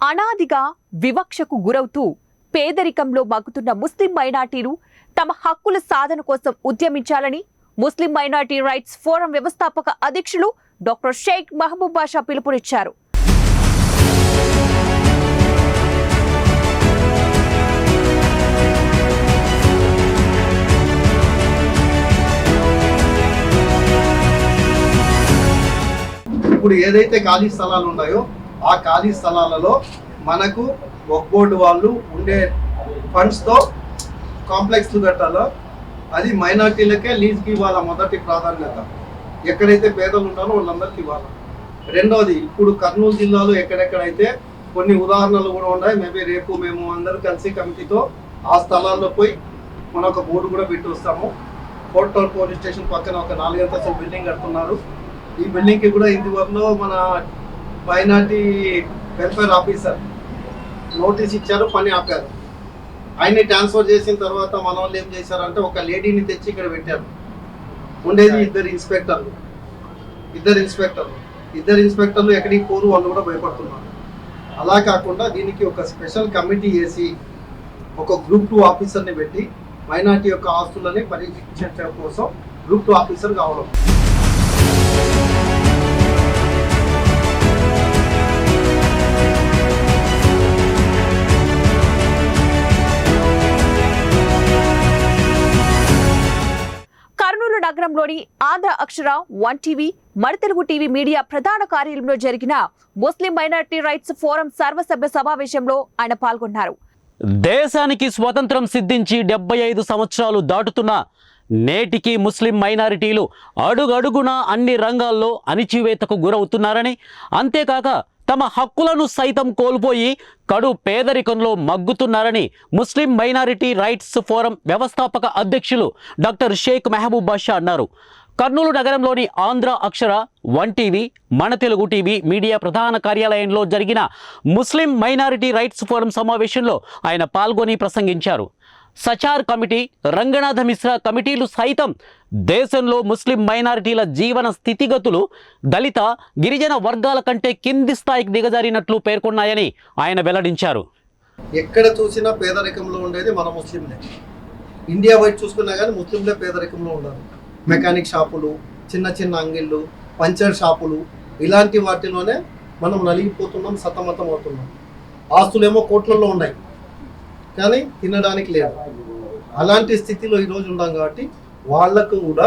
అనాదిగా వివక్షకు గురవుతూ పేదరికంలో మగ్గుతున్న ముస్లిం మైనార్టీలు తమ హక్కుల సాధన కోసం ఉద్యమించాలని ముస్లిం మైనార్టీ రైట్స్ ఫోరం వ్యవస్థాపక అధ్యక్షులు డాక్టర్ షేక్ మహబూబ్ బాషా పిలుపునిచ్చారు. ఇప్పుడు ఏదైతే ఖాళీ స్థలాలు ఉన్నాయో ఆ ఖాళీ స్థలాలలో మనకు వర్క్ బోర్డు వాళ్ళు ఉండే ఫండ్స్తో కాంప్లెక్స్లు కట్టాలో? అది మైనార్టీలకే లీజ్కి ఇవ్వాల మొదటి ప్రాధాన్యత. ఎక్కడైతే పేదలు ఉంటారో వాళ్ళందరికీ ఇవ్వాలి. రెండవది ఇప్పుడు కర్నూలు జిల్లాలో ఎక్కడెక్కడైతే కొన్ని ఉదాహరణలు కూడా ఉన్నాయి మేబీ రేపు మేము అందరూ కలిసి కమిటీతో ఆ స్థలాల్లో పోయి మన ఒక బోర్డు కూడా పెట్టి వస్తాము. ఫోర్ట్ టౌన్ పోలీస్ స్టేషన్ పక్కన ఒక నాలుగంతస్తుల బిల్డింగ్ కడుతున్నారు. ఈ బిల్డింగ్కి కూడా ఇందువల్ల మన మైనార్టీ వెల్ఫేర్ ఆఫీసర్ నోటీస్ ఇచ్చారు పని ఆపారు. ఆయన్ని ట్రాన్స్ఫర్ చేసిన తర్వాత మన వాళ్ళు ఏం చేశారంటే ఒక లేడీని తెచ్చి ఇక్కడ పెట్టారు. ఉండేది ఇద్దరు ఇన్స్పెక్టర్లు ఇద్దరు ఇన్స్పెక్టర్లు ఇద్దరు ఇన్స్పెక్టర్లు ఎక్కడికి పోరు వాళ్ళు కూడా భయపడుతున్నారు. అలా కాకుండా దీనికి ఒక స్పెషల్ కమిటీ వేసి ఒక గ్రూప్ టూ ఆఫీసర్ని పెట్టి మైనార్టీ యొక్క ఆస్తులని పరీక్షించడం కోసం గ్రూప్ టూ ఆఫీసర్ కావడం. నగరంలోని ఆంధ్ర అక్షర వన్ టీవీ మరితెలుగు టీవీ మీడియా ప్రధాన కార్యాలయంలో జరిగిన ముస్లిం మైనారిటీ రైట్స్ ఫోరం సర్వసభ్య సమావేశంలో ఆయన పాల్గొన్నారు. దేశానికి స్వతంత్రం సిద్ధించి డెబ్బై ఐదు సంవత్సరాలు దాటుతున్న నేటికి ముస్లిం మైనారిటీలు అడుగడుగున అన్ని రంగాల్లో అణిచివేతకు గురవుతున్నారని అంతేకాక తమ హక్కులను సైతం కోల్పోయి కడు పేదరికంలో మగ్గుతున్నారని ముస్లిం మైనారిటీ రైట్స్ ఫోరం వ్యవస్థాపక అధ్యక్షులు డాక్టర్ షేక్ మెహబూబ్ బాషా అన్నారు. కర్నూలు నగరంలోని ఆంధ్ర అక్షర వన్ టీవీ మన తెలుగు టీవీ మీడియా ప్రధాన కార్యాలయంలో జరిగిన ముస్లిం మైనారిటీ రైట్స్ ఫోరం సమావేశంలో ఆయన పాల్గొని ప్రసంగించారు. సచార్ కమిటీ రంగనాథ మిశ్రా కమిటీలు సైతం దేశంలో ముస్లిం మైనారిటీల జీవన స్థితిగతులు దళిత గిరిజన వర్గాల కంటే కింది స్థాయికి దిగజారినట్లు పేర్కొన్నాయని ఆయన వెల్లడించారు. ఎక్కడ చూసినా పేదరికంలో ఉండేది మన ముస్లింలే. ఇండియా వైపు చూసుకున్నా కానీ ముస్లింలే పేదరికంలో ఉన్నారు. మెకానిక్ షాపులు చిన్న చిన్న అంగిళ్ళు పంచర్ షాపులు ఇలాంటి వాటిలోనే మనం నలిగిపోతున్నాం సతమతం అవుతున్నాం ఆస్తులేమో కోట్లలో ఉన్నాయి. కానీ తినడానికి లేదు. అలాంటి స్థితిలో ఈరోజు ఉన్నాం కాబట్టి వాళ్ళకు కూడా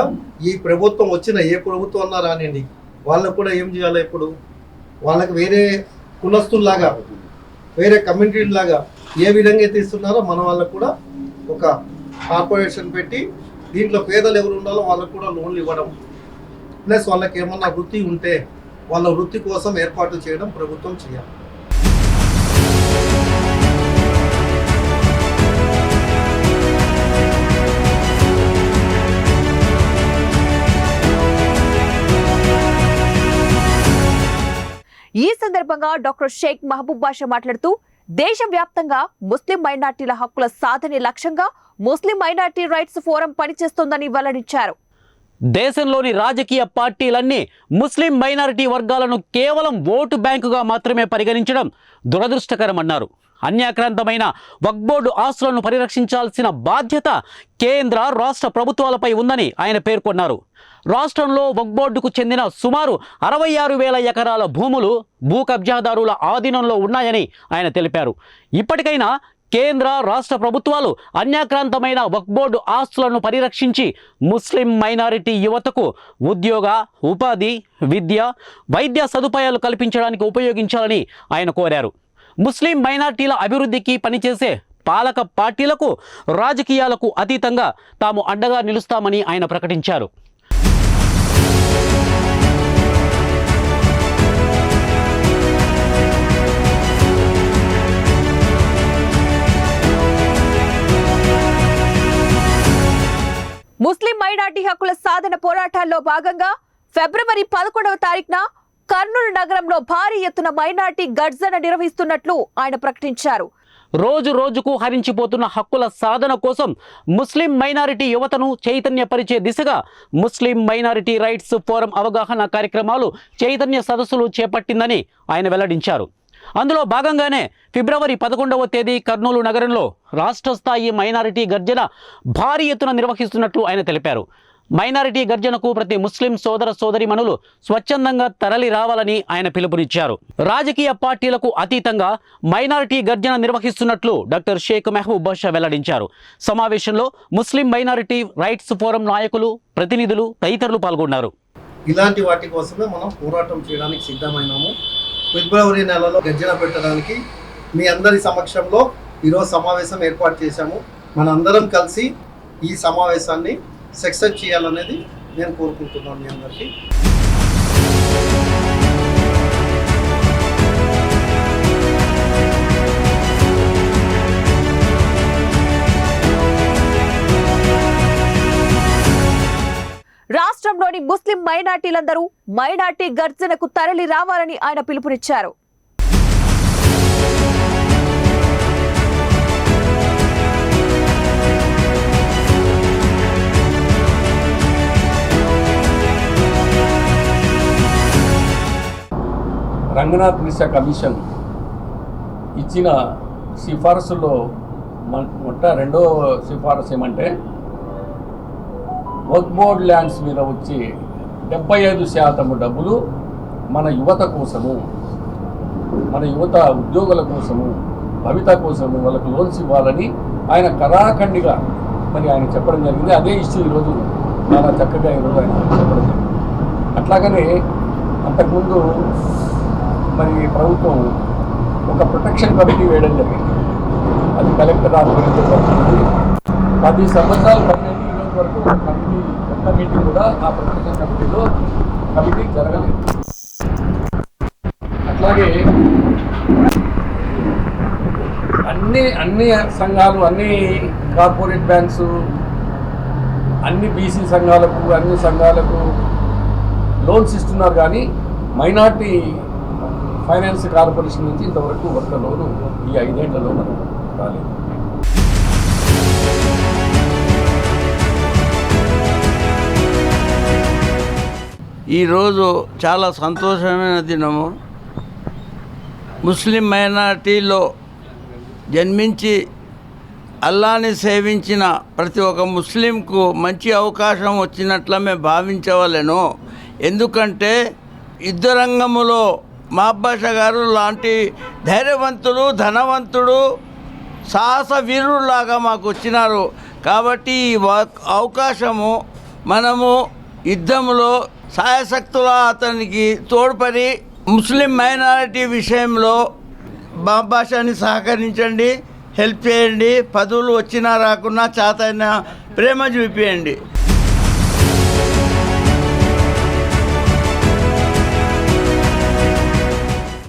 ఈ ప్రభుత్వం వచ్చిన ఏ ప్రభుత్వం అన్నా రానండి వాళ్ళకు కూడా ఏం చేయాలి ఇప్పుడు? వాళ్ళకి వేరే కులస్తుల్లాగా వేరే కమ్యూనిటీలాగా ఏ విధంగా అయితే ఇస్తున్నారో మన వాళ్ళకు కూడా ఒక కార్పొరేషన్ పెట్టి దీంట్లో పేదలు ఎవరు ఉండాలో వాళ్ళకు కూడా లోన్లు ఇవ్వడం. ప్లస్ వాళ్ళకి ఏమన్నా వృత్తి ఉంటే వాళ్ళ వృత్తి కోసం ఏర్పాటు చేయడం ప్రభుత్వం చేయాలి. సందర్భంగా డాక్టర్ షేక్ మహబూబ్ బాషా మాట్లాడుతూ దేశవ్యాప్తంగా ముస్లిం మైనార్టీల హక్కుల సాధనే లక్ష్యంగా ముస్లిం మైనార్టీ రైట్స్ ఫోరం పనిచేస్తోందని వెల్లడించారు. దేశంలోని రాజకీయ పార్టీలన్నీ ముస్లిం మైనారిటీ వర్గాలను కేవలం ఓటు బ్యాంకుగా మాత్రమే పరిగణించడం దురదృష్టకరమన్నారు. అన్యాక్రాంతమైన వక్బోర్డు ఆస్తులను పరిరక్షించాల్సిన బాధ్యత కేంద్ర రాష్ట్ర ప్రభుత్వాలపై ఉందని ఆయన పేర్కొన్నారు. రాష్ట్రంలో వక్బోర్డుకు చెందిన సుమారు అరవై ఆరు వేల ఎకరాల భూములు భూ కబ్జాదారుల ఆధీనంలో ఉన్నాయని ఆయన తెలిపారు. ఇప్పటికైనా కేంద్ర రాష్ట్ర ప్రభుత్వాలు అన్యాక్రాంతమైన వక్బోర్డు ఆస్తులను పరిరక్షించి ముస్లిం మైనారిటీ యువతకు ఉద్యోగ ఉపాధి విద్య వైద్య సదుపాయాలు కల్పించడానికి ఉపయోగించాలని ఆయన కోరారు. ముస్లిం మైనార్టీల అభివృద్ధికి పనిచేసే పాలక పార్టీలకు రాజకీయాలకు అతీతంగా తాము అండగా నిలుస్తామని ఆయన ప్రకటించారు. ముస్లిం మైనార్టీ హక్కుల సాధన పోరాటాల్లో భాగంగా ఫిబ్రవరి పదకొండవ తారీఖున కర్నూలు నగరంలో భారీ ఎత్తున మైనార్టీ గర్జన నిర్వహిస్తున్నట్లు ఆయన ప్రకటించారు. రోజు రోజుకు హరించిపోతున్న హక్కుల సాధన కోసం ముస్లిం మైనారిటీ యువతను చైతన్యపరిచే దిశగా ముస్లిం మైనారిటీ రైట్స్ ఫోరం అవగాహన కార్యక్రమాలు చైతన్య సదస్సులు చేపట్టిందని ఆయన వెల్లడించారు. అందులో భాగంగానే ఫిబ్రవరి పదకొండవ తేదీ కర్నూలు నగరంలో రాష్ట్ర స్థాయి మైనారిటీ గర్జన భారీ ఎత్తున నిర్వహిస్తున్నట్లు ఆయన తెలిపారు. మైనారిటీ గర్జనకు ప్రతి ముస్లిం సోదర సోదరిమణులు స్వచ్ఛందంగా తరలి రావాలని ఆయన పిలుపునిచ్చారు. రాజకీయ పార్టీలకు అతీతంగా మైనారిటీ గర్జన నిర్వహిస్తున్నట్లు డాక్టర్ షేక్ మెహబూబ్ బాషా వెల్లడించారు. సమావేశంలో ముస్లిం మైనారిటీ రైట్స్ ఫోరం నాయకులు ప్రతినిధులు తదితరులు పాల్గొన్నారు. ఇలాంటి వాటి కోసమే మనం పోరాటం చేయడానికి సిద్ధమైనాము. ఫిబ్రవరి నెలలో గర్జన పెట్టడానికి మీ అందరి సమక్షంలో ఈరోజు సమావేశం ఏర్పాటు చేశాము. మనందరం కలిసి ఈ సమావేశాన్ని సక్సెస్ చేయాలనేది నేను కోరుకుంటున్నాను మీ అందరికీ. రాష్ట్రంలోని ముస్లిం మైనార్టీలందరూ మైనార్టీ గర్జనకు తరలి రావాలని ఆయన పిలుపునిచ్చారు. రంగనాథ్ మిశ్రా కమిషన్ ఇచ్చిన సిఫారసులో మొట్ట రెండో సిఫారసు ఏమంటే వర్క్ బోర్డ్ ల్యాండ్స్ మీద వచ్చి డెబ్బై ఐదు శాతము డబ్బులు మన యువత కోసము మన యువత ఉద్యోగుల కోసము భవిత కోసము వాళ్ళకు లోన్స్ ఇవ్వాలని ఆయన కరాఖండిగా మరి ఆయన చెప్పడం జరిగింది. అదే ఇష్యూ ఈరోజు చాలా చక్కగా ఈరోజు ఆయన చెప్పడం జరిగింది. అట్లాగనే అంతకుముందు మరి ప్రభుత్వం ఒక ప్రొటెక్షన్ కమిటీ వేయడం జరిగింది. అది కలెక్టర్ ఆధ్వర్యంలో జరుగుతుంది. పది సంవత్సరాలు పన్నెండు ఈ రోజు వరకు కమిటీ పెద్ద మీటింగ్ కూడా ఆ ప్రొటెక్షన్ కమిటీలో కమిటీ జరగలేదు. అట్లాగే అన్ని అన్ని సంఘాలు అన్ని కార్పొరేట్ బ్యాంక్స్ అన్ని బీసీ సంఘాలకు అన్ని సంఘాలకు లోన్స్ ఇస్తున్నారు కానీ మైనార్టీ ఫైనాన్స్ కార్పొరేషన్ నుంచి ఇంతవరకు ఒక్క లోను ఈ ఐదేళ్ళలో మనం రాలేదు. ఈరోజు చాలా సంతోషమైన దినము. ముస్లిం మైనార్టీలో జన్మించి అల్లాని సేవించిన ప్రతి ఒక్క ముస్లింకు మంచి అవకాశం వచ్చినట్లమే భావించవలను భావించవలెను. ఎందుకంటే యుద్ధరంగములో మహాబాష గారు లాంటి ధైర్యవంతుడు ధనవంతుడు సాహస వీరులాగా మాకు వచ్చినారు. కాబట్టి ఈ అవకాశము మనము యుద్ధంలో సాయశక్తుల అతనికి తోడ్పడి ముస్లిం మైనారిటీ విషయంలో బాబాషాని సహకరించండి హెల్ప్ చేయండి పదవులు వచ్చినా రాకున్నా చాతైన ప్రేమ చూపించండి